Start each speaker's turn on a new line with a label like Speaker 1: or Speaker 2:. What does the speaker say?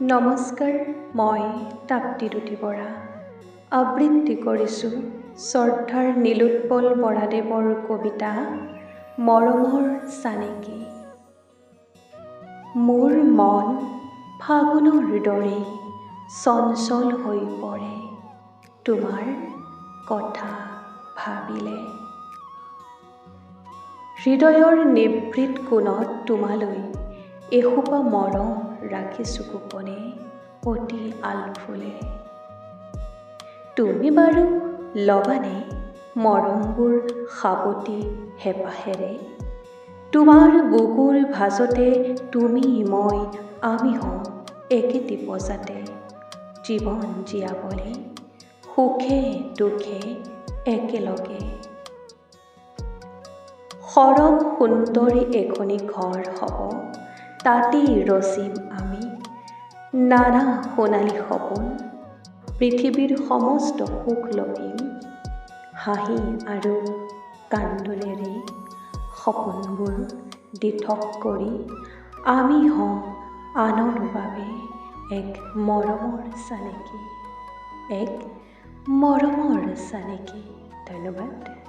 Speaker 1: নমস্কাৰ মই তাপ্তি দুতি বৰা আবৃত্তি কৰিছোঁ শ্ৰদ্ধাৰ নীলোৎপল বৰাদেৱৰ কবিতা মৰমৰ চানেকি। মোৰ মন ফাগুনৰ দৰে চঞ্চল হৈ পৰে তোমাৰ কথা ভাবিলে। হৃদয়ৰ নিভৃত কোণত তোমালৈ এসোপা মৰম ৰাখিছোঁ গোপনে অতি আলফুলে তুমি বাৰু ল'বানে মৰমবোৰ সাৱটি হেঁপাহেৰে? তোমাৰ বুকুৰ ভাজতে তুমি মই আমি হওঁ একেটি পজাতে জীৱন জীয়াবলৈ সুখে দুখে একেলগে। সৰগ সুন্দৰী এখনি ঘৰ হ'ব। তাতেই ৰচিম আমি। নানা সোণালী সপোন পৃথিৱীৰ সমস্ত সুখ লভিম হাঁহি আৰু কান্দোনেৰে সপোনবোৰ দিঠক কৰি আমি হ'ম আনৰ বাবে এক মৰমৰ চানেকি। এক মৰমৰ চানেকি। ধন্যবাদ।